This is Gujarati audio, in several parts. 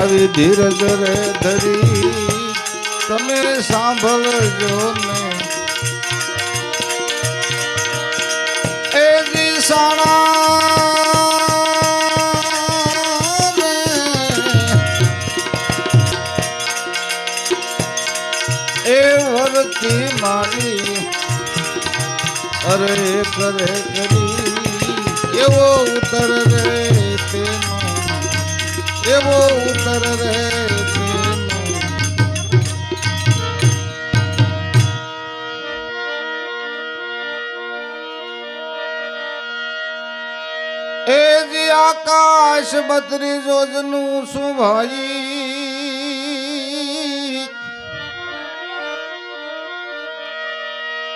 આવી ધીરજ રે ધરી, તમે સાંભળજો ને. એ દિશાણા એ વરતી મારી, અરે કરે કરી, એવો ઉતર રે તેનો. એવો ઉતર રહે એ જે આકાશ બત્રી યોજનું શું ભાઈ?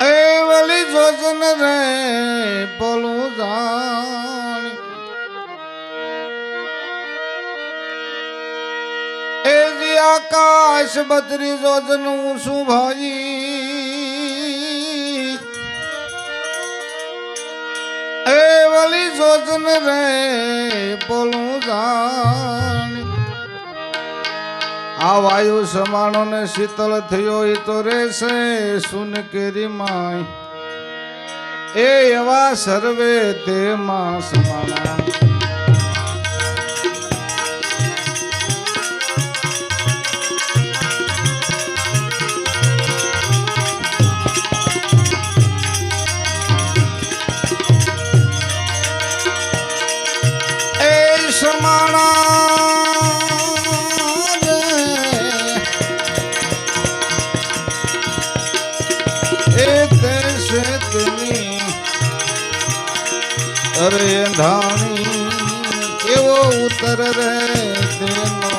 એ વલી જોજન રે પોલું જે. આકાશ બત્રીસ યોજનું શું ભાઈ? એ વલી જોજન રે પોલું જાણ. આ વાયુ સમાણો ને શીતળ થયો એ તો રેશે સુન કેરી માય. એ એવા સર્વે તેમાં સમાણા. ઉતર રે તેનો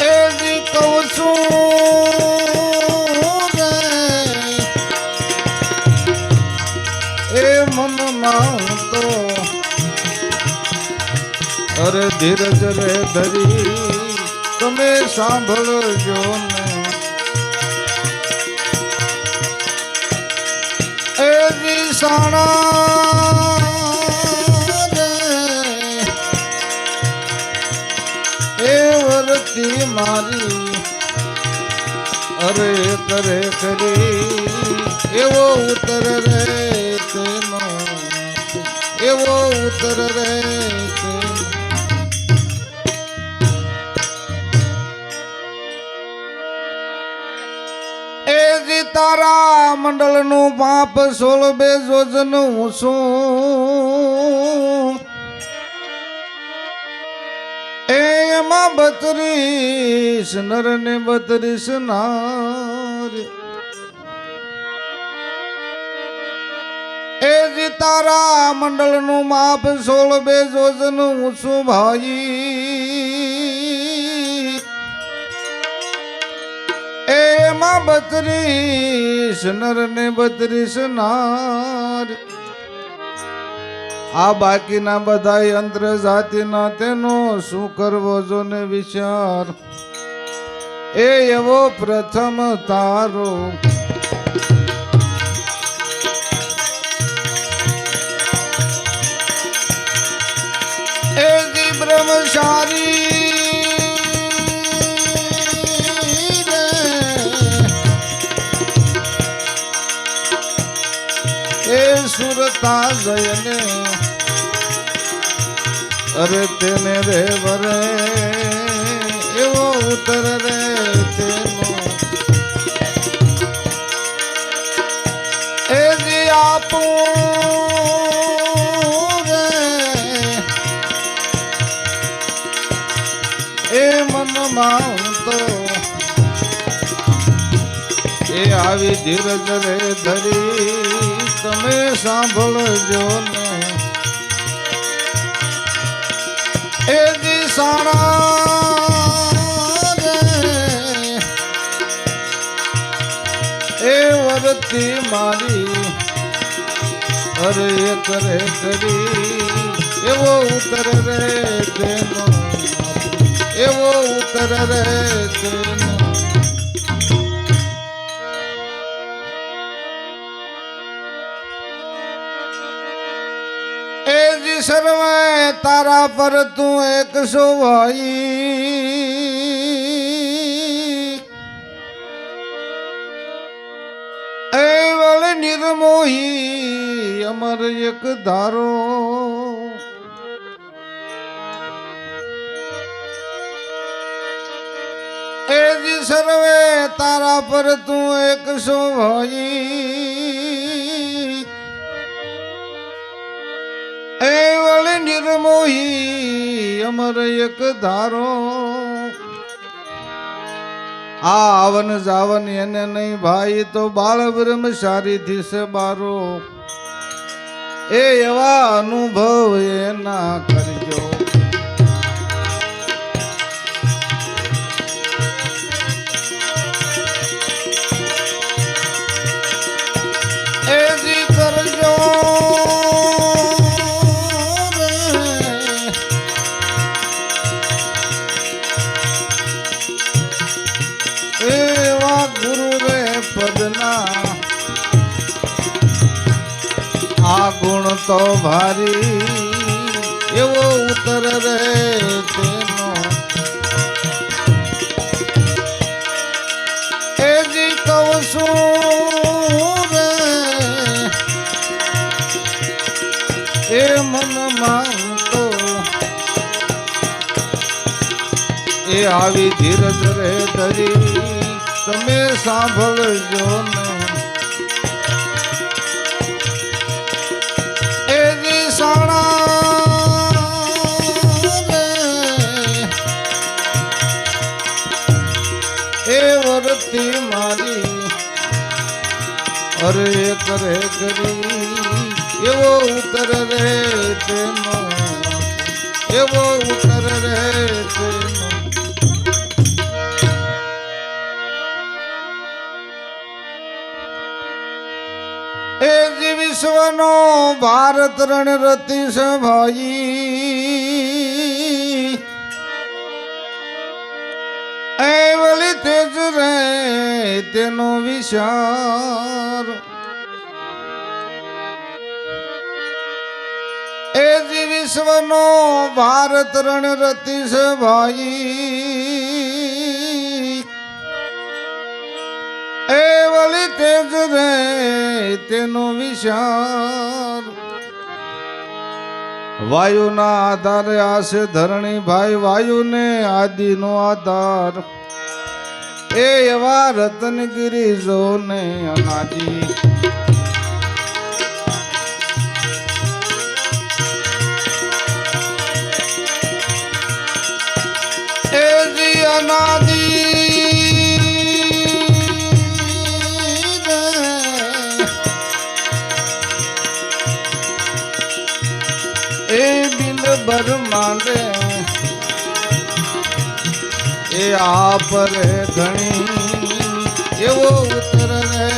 એ જી કહું છું રે અરે ધીરજ રે ધરી તમે સાંભળજો ને દિશાણા રે. એ વરતી મારી અરે કરે કરી એવો ઉતર રે તેનો. એવો ઉતર રે જી મંડળનું પાપ સોળ બે જોજન હું છું. એમાં બત્રીસ નર ને બત્રીસ નાર. એ જ તારા મંડળનું માપ સોળ બે જોજન હું છું ભાઈ. એમાં બત્રીસ નર ને બત્રીસ નાર. આ બાકીના બધા અંતર જાતિના તેનો શું કરવો જો ને વિચાર? એ એવો પ્રથમ તારો. એ બ્રહ્મચારી સુરતા જયને અરે તેને રે વરે, એવો ઉતર રે તેનો. એ જી એ મનમાં તો એ આવી ધીરજ રે ધરી. તમે સાંભળજો ને. એ દિશાણા એ વરતી મારી અરે કરે કરી. એવો ઉતર રે તેનો. એવો ઉતર રે તેનો. સર્વે તારા પર તું એક સોવાઈ. એ વળ નિર્મોહી અમર એક ધારો. એ સર્વે તારા પર તું એક સોવાઈ. એ નિર્મોહી અમર એક ધારો. આ આવન જાવન એને નહીં ભાઈ તો બાળ બ્રહ્મ સારી થીસે બારો. એ એવા અનુભવ એના કરજો. એ મનમાં તો એ આવી ધીરજ રે ધરી, તમે સાંભળજો એ દિશાણા એ વરતી મારી, અરે કરે કરી એવો ઉતર રે તેનો, એવો ઉતર રે તેનો. એ વિશ્વનો ભારત રણરતી રતિશ ભાઈ. એ વળી તેજ રે તેનો વિચાર. જે વિશ્વનો ભારત રણરતી છે ભાઈ. એ વળી તેજ રે તેનો વિચાર. વાયુના આધારે આશે ધરણી ભાઈ, વાયુને આદિનો આધાર. એ એવા રતનગીરી જોને અનાદિ. માંડે એ આપ રે ધણી એવો ઉતર રે.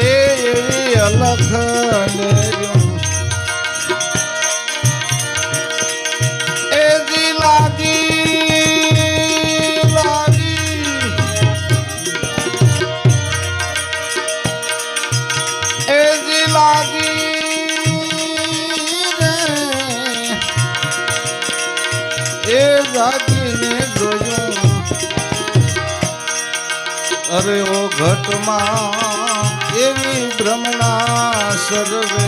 એ એવી અલખ ઘટમાં એવી ભ્રમણા સર્વે.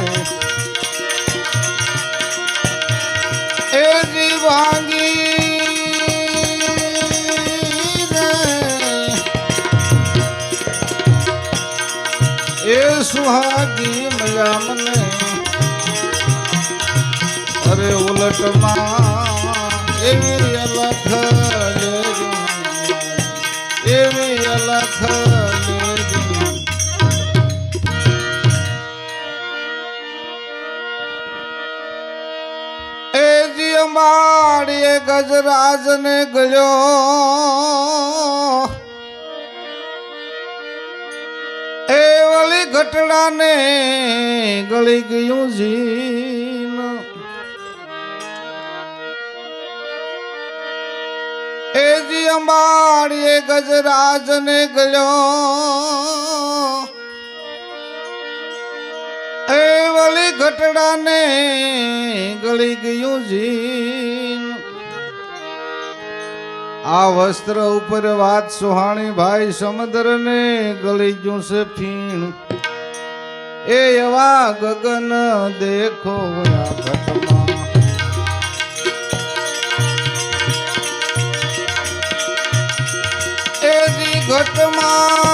એ જીવાંગી એ સુહાગી મજા મને અરે ઉલટમાં એવી અલખ અંબાડીએ ગજરાજ ને ગયો એ વળી ઘટડાને ગળી ગયું જીન. એ જી અંબાડીએ ગજરાજને ગયો એ વળી ઘટડા ને ગળી ગયું જી આ વસ્ત્ર ઉપર વાત સુહાણી ભાઈ સમુદ્ર ને ગળી ગયું છે ફીણ. એ એવા ગગન દેખો આ ઘટમાં ઘટમાં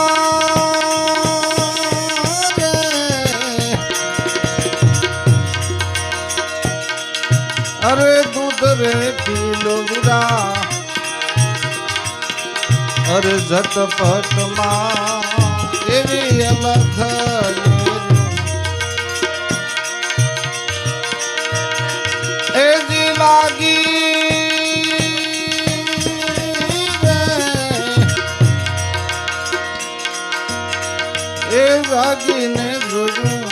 અરે દૂધ રે પીલો વિરા અરે ઝટપટમાં એવી અલખ એજી લાગી. એ જાગીને જોયું.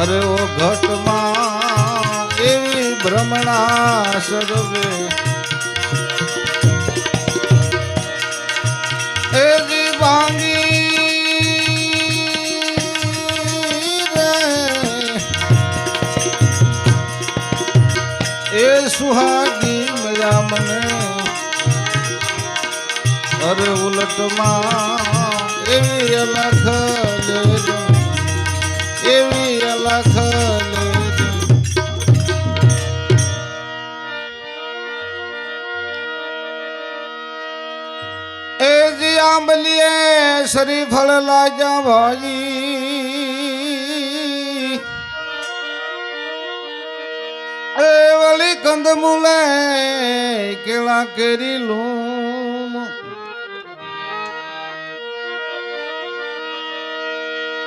અરે ઓ ઘટમાં એવી ભ્રમણા સર્વે. સુહાગી મજા મને. અરે ઉલટમાં એવી અલખ એવી અલખ આંબલીએ શ્રીફળ લાજા ભાઈ એ વળી કંદમૂલે કેળા કેરી લૂમ.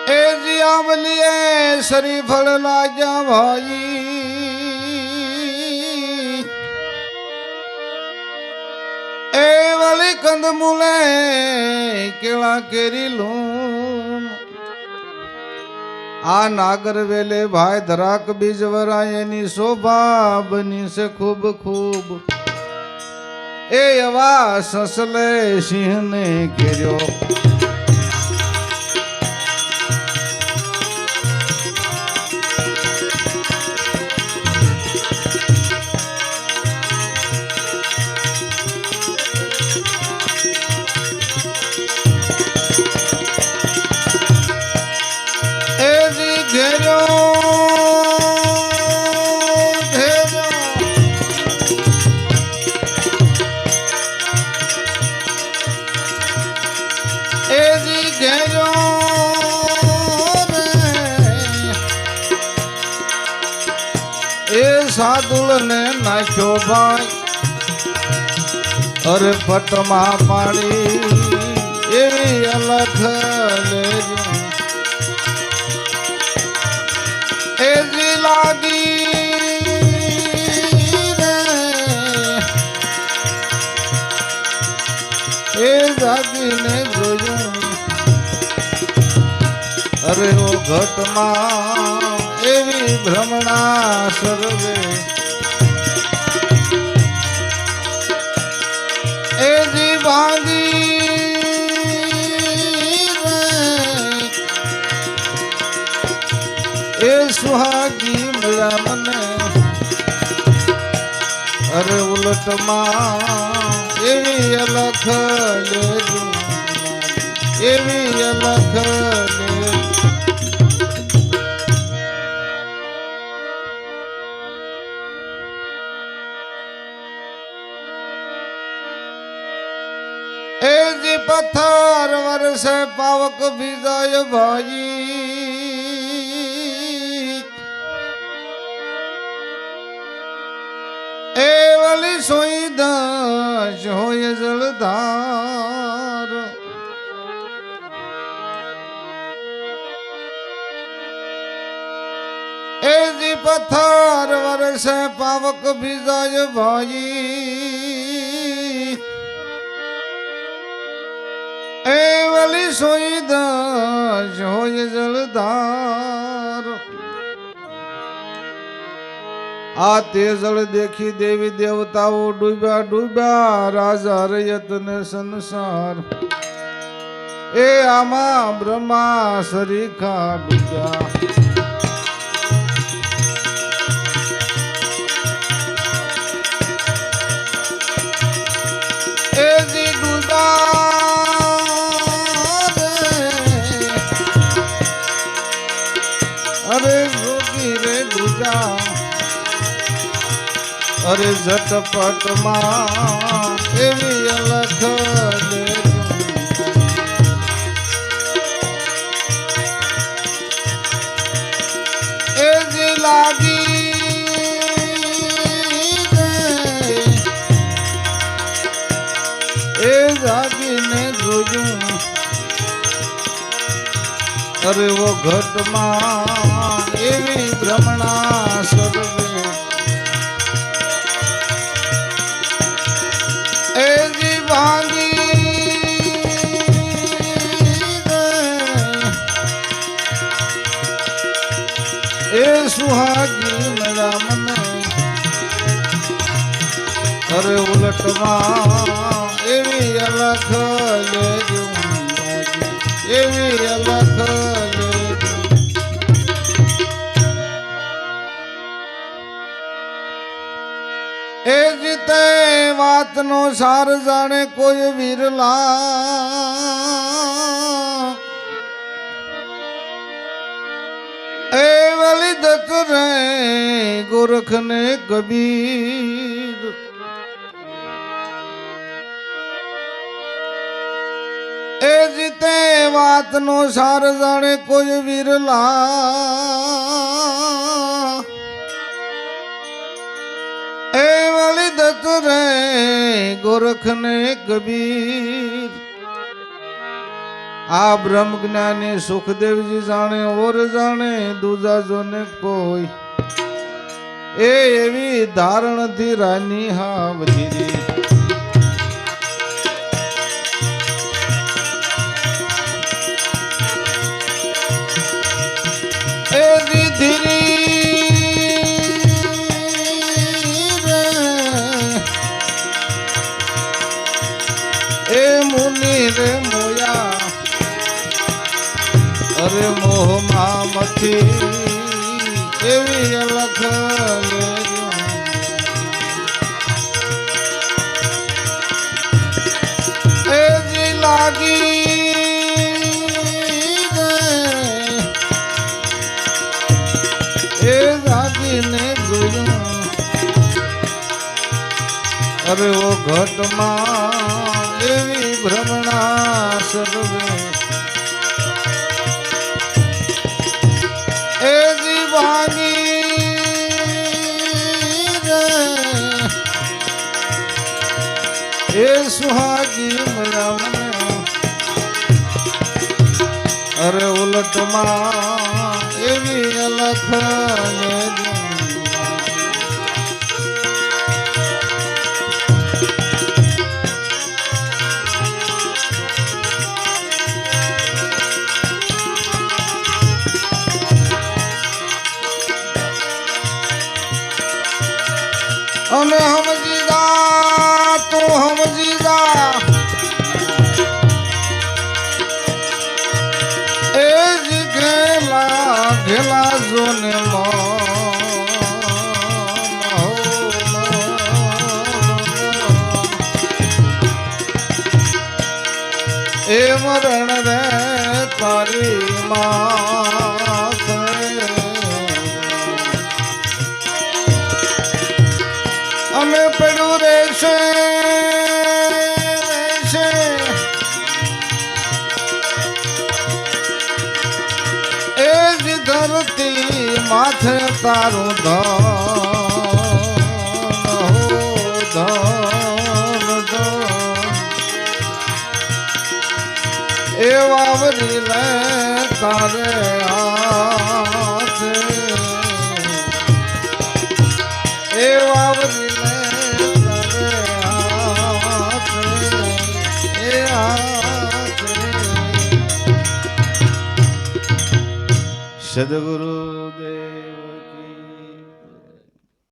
એ જી શ્રી ફળ લાજા ભાઈ એ વળી કંદમૂલે કેળા કેરી લૂમ આ નાગર વેલે ભાઈ ધરાક બીજ વરાય એની શોભા બની છે ખૂબ ખૂબ એ એવા સસલે સિંહને કેર્યો પટમાં પાડી એવી અલખ એવી લાગી એ જાગીને જોયું. અરે ઓ ઘટમાં એવી ભ્રમણા સર્વે. સુહાગી મળ્યા મને અરે ઉલટમાં એવી અલખ એવી અલખ પથાર વર્ષે પાવક ભીજાય ભાઈ. વલી સોઈ દશ હોય જળધાર. એ જી પથાર વરસે પાવક ભીજાય ભાઈ. એ વાલી સોઈ દશ હોય જળધાર. આ તેજળ દેખી દેવી દેવતાઓ ડૂબ્યા ડૂબ્યા રાજા રયત સંસાર. એ આમાં બ્રહ્મા સરીખા ડૂબ્યા. અરે ઝટપટમાં એવી અલખ. એ જે લાગી અરે વો ઘટમાં એવી ભ્રમણા સર્વે એ સુહાગી મેરા મને અરે ઉલટમાં એવી અલખ લેજો એવી અલખ લેજો. એ જીતે વાતનો સાર જાણે કોઈ વિરલા. એ વલી દત્ત રે ગોરખને કબીર. એ જીતે વાતનો સાર જાણે કોઈ વિરલા એ વાલી દત્ત રે ગોરખને કબીર. આ બ્રહ્મ જ્ઞાની સુખદેવજી જાણે, ઓર જાણે દૂજા જોને કોઈ. એ એવી ધારણથી રાની હાવ એ મથી એવી જી લાગી એ જાગીને જોયું. અરે ઓ ઘટમાં એવી ભ્રમણા સર્વે ઉલટમાં એવી અલખ લેજો અને સમજી જા તું સમજી ઘેલા જોને એ મરણ રે તારી માથે ધરતી માથે તારું ધન એ વાવરી લે તારે હાથે. એ વાવરી સદગુરુ